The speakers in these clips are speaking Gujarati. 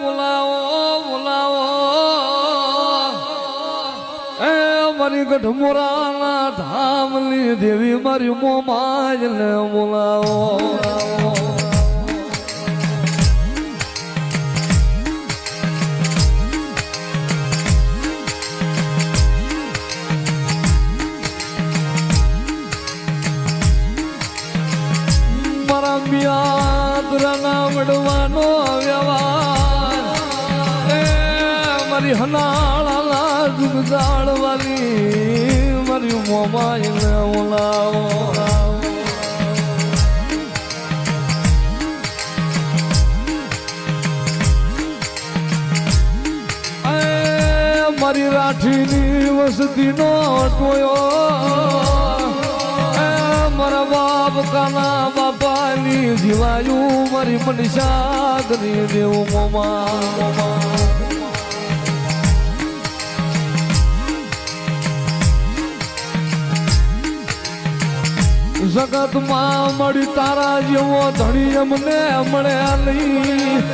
બોલાવો બોલાવો એ મારી ગઢમોરાના ધામની દેવી મારી મોમાજ ને બોલાવો મારી હનાળાલા જુગજાળવાની મારી મોમાઈને ઓલાવો એ મારી રાઠીની વસતીનો ટોયો મારા બાપ કાના બાપાની જીવાયું, મારી મનીષા કરી દેવું મોમા મોમા. જગતમાં મળી તારા જેવો ધણી અમને મળ્યા નહીં.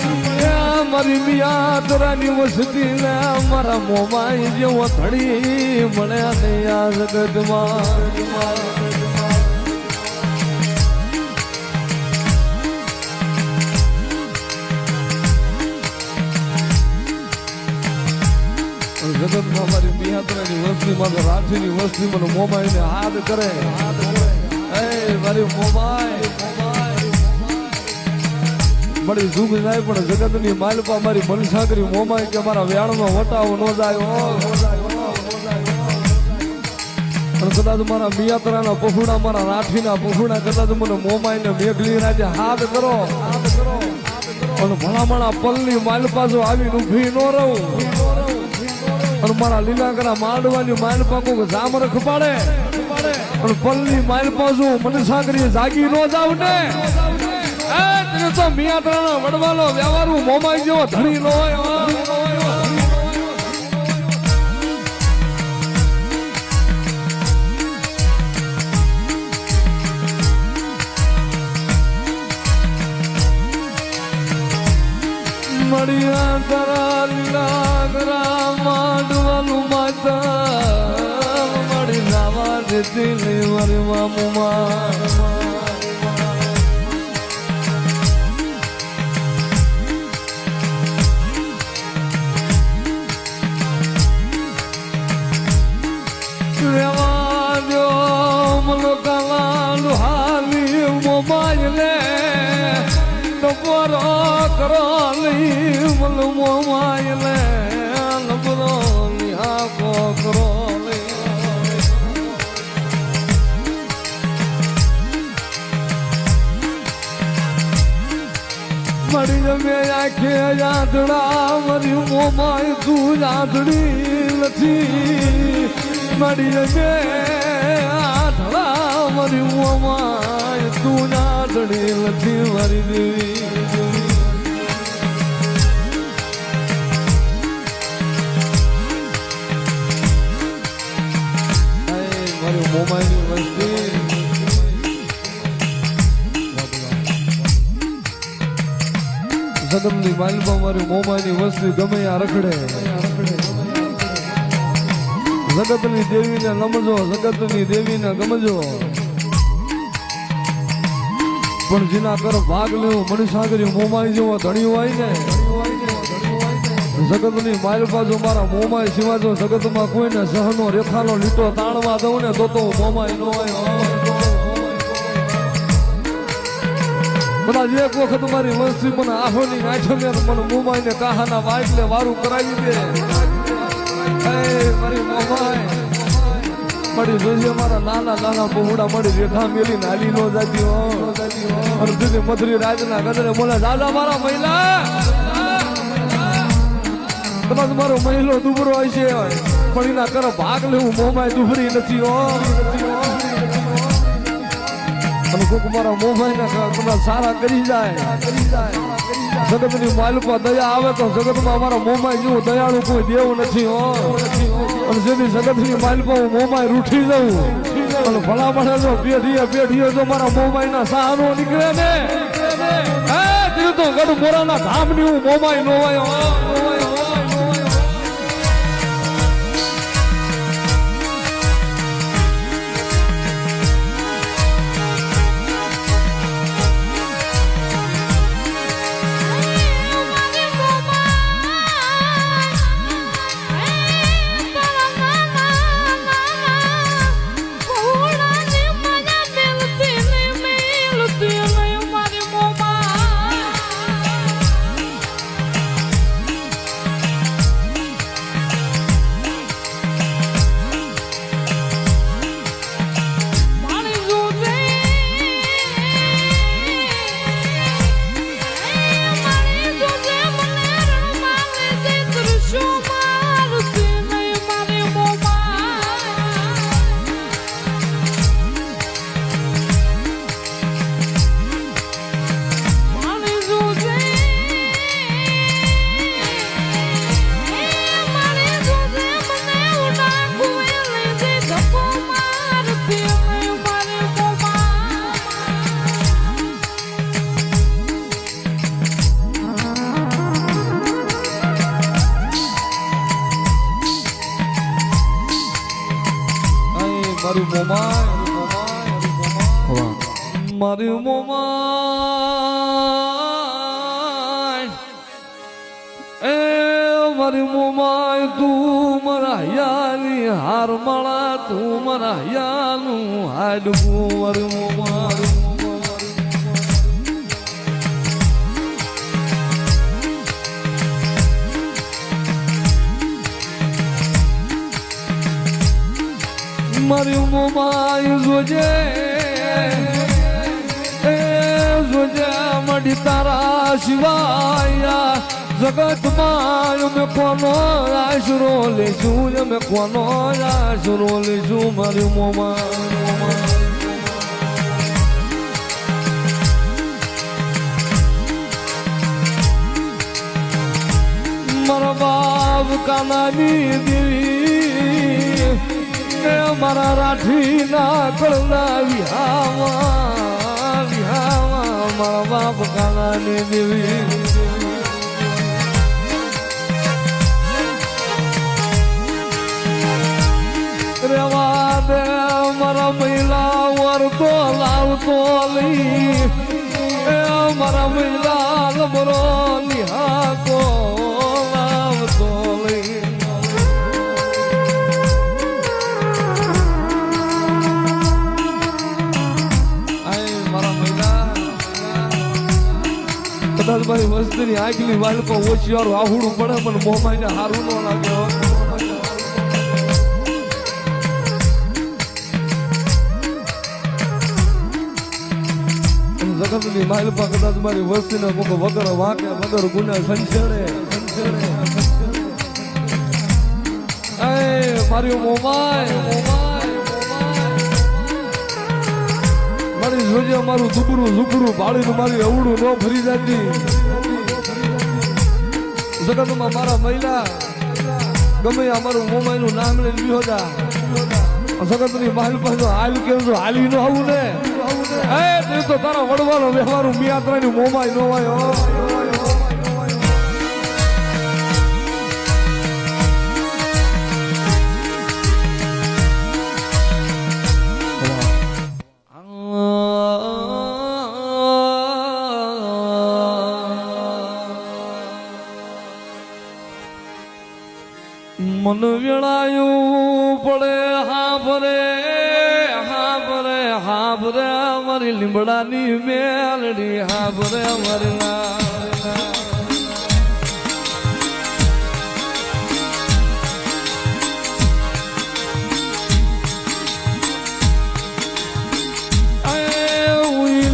મારી મિયા તરાની વસતી ને મારા મોમાઈ જેવો ધણી મળ્યા નહીં આ જગતમાં. જગતમાં મારી મિયાત્રાની વસ્તી, મારે રાજ્યની વસ્તી મને મોમાઈને હાથ કરે. એ મારી મારી જુગ જાય પણ જગતની માલપા મારી મનસાગરી મોમાય કે મારા વ્યાણમાં વટાવો ન જાય પણ કદાચ મારા મિયાત્રાના પફુડા મારા રાઠીના પફુડા કદાચ મને મોમાઈને મેઘલી રાજે હાથ કરો. પણ ભલામણા પલની માલપા જો આવીને ઊભી ન રહું. અને મારા લીલાકરા માંડવાની માઇલ જામ રખ ખપાડે. અને પલ્લી માઇલ પાછું મને સાગરી જાગી નો જાવ ને તને તો મિયાત્રાનો વડવાનો વ્યવહારું મોમાઈ જેવો ધણી નો હોય. મળ્યા તારા લીલાકરા નાવા દેતી લે મળી જમે આખે યાદડા મરી મોમાય તું યાદડી નથી. મળી મે આઠડા મર્યું મોમાય તું યાદડી નથી, મરી દેવી. મોમાયની વસ્તી. જગમની માલમાં મારી મોમાની વસ્તી ગમે આ રખડે. જગતની દેવીને ગમજો જગતની દેવીને ગમજો. પણ જેના કર ભાગ લેવો મણિસાગરી મોમાઈ જેવો ધણી હોય ને, જગતની માલ બાજુ મારા મોમાઈ સિવાય જો જગતમાં કોઈને સહનો રેખાનો લીટો તાણવા દઉં ને, તો તો મોમાઈ નો હોય. કદાચ એક વખત મારી વંશી મને આહોની નાખ્યો ને મને મોમાઈ ને કાહાના વાટલે વારું કરાવી દે. મારી મોમાઈ મારી જોઈએ મારા નાના નાના બહુડા મળી રેઠા મેલી નાલી નો જાતી હો. અને દીદી મધરી રાજના ગદરે બોલે, દાદા મારા મહિલા. કદાચ મારો મહિલો દુબરો હશે, પણ એના કરે ભાગ લેવું મોમાય દુબરી નથી હો. અને કોક મારા મોમાઈ ના કદાચ સારા કરી જાય. જગતની માલપા દયા આવે તો જગતમાં અમારા મોમાઈ જેવું દયાળુ કોઈ દેવ નથી, હો. અને જેથી જગતની માલપા હું મોમાઈ રૂઠી જાઉં અને ભલા મળે જો પેઢીએ પેઢીએ જો મારા મોમાઈ ના સહારો નીકળે ને, હે તીર્થો તો તો ગઢ મોરાના ધામની હું મોમાય નોવાયો નોવાયો મારું મોમાય એ મારી મોમાય તું મારા હાર માળા તું મારા યાનું હાડવું મારું મોમાય મારી મોમાય જોજે. એ જોજે મડી તારા શિવાય. જગતમાં અમે કોનો આશરો લેશું અમે કોનો આશરો લેશું મારી મોમાય મારા બાપ કાનાની દેવી ને મારા રાઠી ના કળના વિહાવા વિહાવા મારા બાપ કાનાની દેવી. રેવા દે મારા મહિલા વરતો લાવતો લઈ એ મારા મહિલા લબરો કદાચ મારી વસ્તીની આગલી વાલકો ઓછિયારું આહુડું પડે, પણ મોમાઈને હારું ન લાગે જગતની માઇલ પર કદાચ મારી વસ્તીને કોક વગર વાંકે, વગર ગુના સંચરે સંચરે મારી મોમાય મોમાય. મારી જોજે મારું ઝુકરું ઝુકરું ભાડીનું મારી અવડું ન ફરી જાતી જગતમાં મારા મહિલા, ગમે અમારું મારું મોમાઈનું નામ લઈને જા. જગતની માલ પાસે હાલ કેવું છું? હાલી ન આવું ને. એ તે તો તારા વડવાનો વ્યવહારું મિયાત્રાની મોમાઈ નો હોય મન વેળાયું પડે, હા ભરે હા ભરે હા ભરે અમારી લીમડાની મેલડી, હા ભરે અમારી ના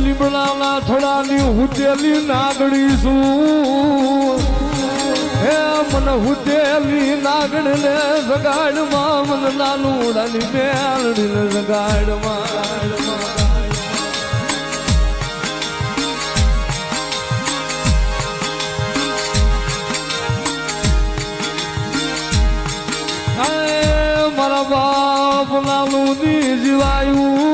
લીમડાના થોડાની હુતેલી નાગડી છું. હે મન હુતેલી નાગણ ને જગાડમાં મન નાનું ઉડાની મેલડી ને જગાડ મારા બાપ નાનું ની જીવાયું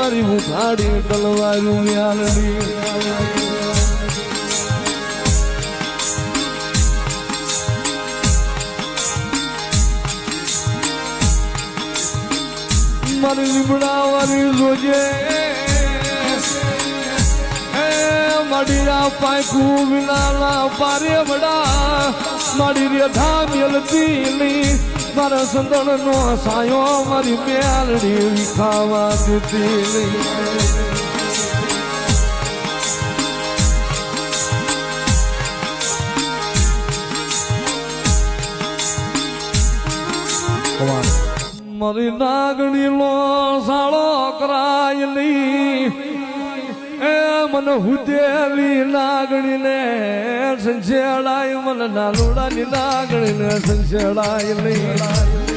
મારી ઉઠાડી તલવારું મ્યાલડી મારી લીમડા વાળી જોજે મડીરા પાયકું વિનાલા પારે વડા. મારી રે ધામેલતી ની મારા સંદણ નો સાયો મારી મેલડી વિખાવા દેતી નહીં મારી નાગણી લો સાળો કરાયલી. એ મને હુદેવી લાગણી ને સંછેડાય મને નાલુડાની લાગણી ને સંછેડાય લઈ